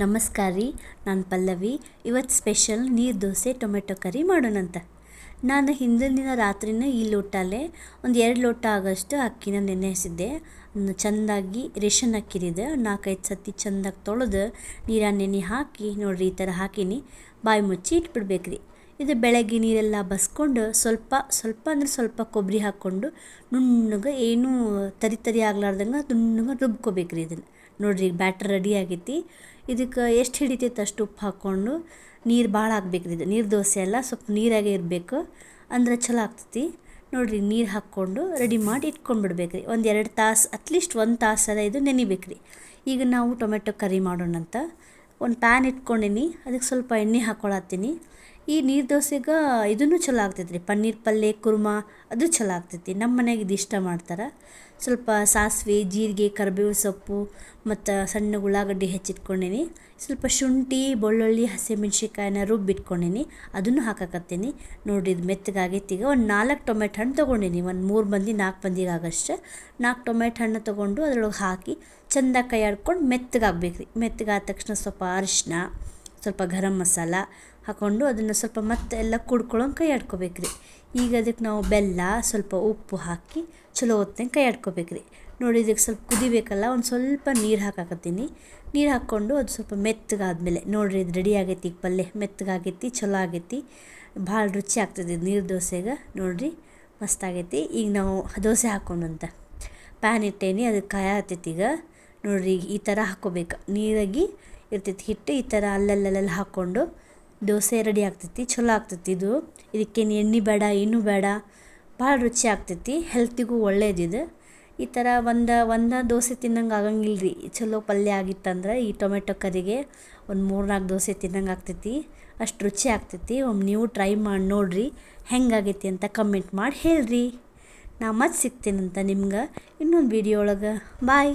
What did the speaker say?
ನಮಸ್ಕಾರ ರೀ, ನಾನು ಪಲ್ಲವಿ. ಇವತ್ತು ಸ್ಪೆಷಲ್ ನೀರು ದೋಸೆ, ಟೊಮೆಟೊ ಕರಿ ಮಾಡೋಣಂತ ನಾನು ಹಿಂದಿನ ದಿನ ರಾತ್ರಿನ ಈ ಲೋಟಲ್ಲೇ ಒಂದು ಎರಡು ಲೋಟ ಆಗೋಷ್ಟು ಅಕ್ಕಿನ ನೆನೆಸಿದ್ದೆ ಚೆಂದಾಗಿ ರೇಷನ್ ಅಕ್ಕಿರಿದೆ. ನಾಲ್ಕೈದು ಸತಿ ಚೆಂದಾಗಿ ತೊಳೆದು ನೀರ ನೆನೆ ಹಾಕಿ, ನೋಡಿರಿ ಈ ಥರ ಹಾಕಿನಿ. ಬಾಯಿ ಮುಚ್ಚಿ ಇಟ್ಬಿಡ್ಬೇಕ್ರಿ ಇದು ಬೆಳಗ್ಗೆ ನೀರೆಲ್ಲ ಬಸ್ಕೊಂಡು ಸ್ವಲ್ಪ ಸ್ವಲ್ಪ ಅಂದ್ರೆ ಸ್ವಲ್ಪ ಕೊಬ್ಬರಿ ಹಾಕ್ಕೊಂಡು ನುಣ್ಣಗೆ ಏನೂ ತರಿ ತರಿ ಆಗ್ಲಾರ್ದಂಗೆ ನುಣ್ಣಗೆ ರುಬ್ಕೋಬೇಕ್ರಿ ಇದನ್ನು. ನೋಡಿರಿ ಬ್ಯಾಟ್ರ್ ರೆಡಿ ಆಗೈತಿ. ಇದಕ್ಕೆ ಎಷ್ಟು ಹಿಡಿತೈತೆ ಅಷ್ಟು ಉಪ್ಪು ಹಾಕ್ಕೊಂಡು ನೀರು ಭಾಳ ಹಾಕ್ಬೇಕು ಇದು. ನೀರು ದೋಸೆ ಎಲ್ಲ ಸ್ವಲ್ಪ ನೀರಾಗೆ ಇರಬೇಕು. ಅಂದ್ರೆ ಚಲೋ ಆಗ್ತೈತಿ. ನೋಡಿರಿ ನೀರು ಹಾಕ್ಕೊಂಡು ರೆಡಿ ಮಾಡಿ ಇಟ್ಕೊಂಡ್ಬಿಡ್ಬೇಕು ರೀ ಒಂದು ಎರಡು ತಾಸು ಅಟ್ಲೀಸ್ಟ್ ಒಂದು ತಾಸರ ಇದು ನೆನಿಬೇಕು ರೀ ಈಗ ನಾವು ಟೊಮೆಟೊ ಕರಿ ಮಾಡೋಣಂತ. ಒಂದು ಪ್ಯಾನ್ ಇಟ್ಕೊಂಡಿನಿ. ಅದಕ್ಕೆ ಸ್ವಲ್ಪ ಎಣ್ಣೆ ಹಾಕ್ಕೊಳತ್ತೀನಿ ಈ ನೀರು ದೋಸೆಗೆ ಇದೂ ಚಲೋ ಆಗ್ತೈತೆ ರೀ ಪನ್ನೀರ್ ಪಲ್ಯ ಕುರ್ಮ, ಅದು ಚಲೋ ಆಗ್ತೈತಿ. ನಮ್ಮ ಮನೆಗೆ ಇದು ಇಷ್ಟ ಮಾಡ್ತಾರೆ. ಸ್ವಲ್ಪ ಸಾಸಿವೆ, ಜೀರಿಗೆ ಕರಿಬೇವು ಸೊಪ್ಪು ಮತ್ತು ಸಣ್ಣ ಉಳ್ಳಾಗಡ್ಡಿ ಹೆಚ್ಚಿಟ್ಕೊಂಡೀನಿ. ಸ್ವಲ್ಪ ಶುಂಠಿ, ಬೆಳ್ಳುಳ್ಳಿ, ಹಸಿಮೆಣ್ಸಿನ್ಕಾಯಿನ ರುಬ್ಬಿಟ್ಕೊಂಡೀನಿ. ಅದನ್ನು ಹಾಕಕತ್ತೀನಿ. ನೋಡಿರಿ ಇದು ಮೆತ್ತಗಾಗೈತಿ. ಈಗ ಒಂದು ನಾಲ್ಕು ಟೊಮೆಟೊ ಹಣ್ಣು ತೊಗೊಂಡೀನಿ. ಒಂದು ಮೂರು ಮಂದಿ ನಾಲ್ಕು ಮಂದಿಗೆ ಆಗಷ್ಟು. ನಾಲ್ಕು ಟೊಮೆಟೊ ಹಣ್ಣು ತೊಗೊಂಡು ಅದರೊಳಗೆ ಹಾಕಿ ಚೆಂದ ಕೈ ಆಡ್ಕೊಂಡು ಮೆತ್ತಗಾಗಬೇಕು ರೀ ಮೆತ್ತಗಾದ ತಕ್ಷಣ ಸ್ವಲ್ಪ ಅರಿಶಿನ ಸ್ವಲ್ಪ ಗರಂ ಮಸಾಲ ಹಾಕ್ಕೊಂಡು ಅದನ್ನು ಸ್ವಲ್ಪ ಮತ್ತೆ ಎಲ್ಲ ಕುಡ್ಕೊಳ್ಳೋಂಗೆ ಕೈ ಆಡ್ಕೋಬೇಕು ಈಗ ಅದಕ್ಕೆ ನಾವು ಬೆಲ್ಲ, ಸ್ವಲ್ಪ ಉಪ್ಪು ಹಾಕಿ ಚಲೋ ಹೊತ್ನಂಗೆ ಕೈ ಆಡ್ಕೋಬೇಕು ರೀ. ನೋಡಿ ಇದಕ್ಕೆ ಸ್ವಲ್ಪ ಕುದಿಬೇಕಲ್ಲ, ಒಂದು ಸ್ವಲ್ಪ ನೀರು ಹಾಕಾಕತ್ತೀನಿ. ನೀರು ಹಾಕ್ಕೊಂಡು ಅದು ಸ್ವಲ್ಪ ಮೆತ್ತಗಾದ್ಮೇಲೆ, ನೋಡಿರಿ ಇದು ರೆಡಿ ಆಗೈತಿ, ಈಗ ಪಲ್ಯ ಮೆತ್ತಗಾಗೈತಿ, ಚಲೋ ಆಗೈತಿ. ಭಾಳ ರುಚಿ ಆಗ್ತದೆ ನೀರು ದೋಸೆಗೆ, ನೋಡಿರಿ ಮಸ್ತಾಗೈತಿ ಈಗ ನಾವು ದೋಸೆ ಹಾಕ್ಕೊಂಡಂತ ಪ್ಯಾನ್ ಇಟ್ಟೇನಿ, ಅದಕ್ಕೆ ಕಾಯತ್ತೈತಿ ಈಗ. ನೋಡಿರಿ ಈ ಥರ ಹಾಕ್ಕೋಬೇಕು. ನೀರಾಗಿ ಇರ್ತೈತಿ. ಹಿಟ್ಟು ಈ ಥರ ಅಲ್ಲಲ್ಲಲ್ಲಿ ಹಾಕ್ಕೊಂಡು ದೋಸೆ ರೆಡಿ ಆಗ್ತೈತಿ ಚಲೋ ಆಗ್ತೈತಿ ಇದು. ಇದಕ್ಕೇನು ಎಣ್ಣೆ ಬೇಡ ಏನೂ ಬೇಡ, ಭಾಳ ರುಚಿ ಆಗ್ತೈತಿ ಹೆಲ್ತಿಗೂ ಒಳ್ಳೆಯದಿದು ಈ ಥರ ಒಂದು ಒಂದು ದೋಸೆ ತಿನ್ನಂಗೆ ಆಗಂಗಿಲ್ಲ ರೀ ಚಲೋ ಪಲ್ಯ ಆಗಿತ್ತಂದ್ರೆ ಈ ಟೊಮೆಟೊ ಕರಿಗೆ ಒಂದು ಮೂರು ನಾಲ್ಕು ದೋಸೆ ತಿನ್ನಂಗೆ ಆಗ್ತೈತಿ. ಅಷ್ಟು ರುಚಿ ಆಗ್ತೈತಿ. ಒಮ್ಮೆ ನೀವು ಟ್ರೈ ಮಾಡಿ, ನೋಡಿರಿ ಹೆಂಗಾಗೈತಿ ಅಂತ ಕಮೆಂಟ್ ಮಾಡಿ ಹೇಳ್ರಿ. ನಾ ಮತ್ತೆ ಸಿಗ್ತೀನಂತ ನಿಮ್ಗೆ ಇನ್ನೊಂದು ವಿಡಿಯೋ ಒಳಗೆ. ಬಾಯ್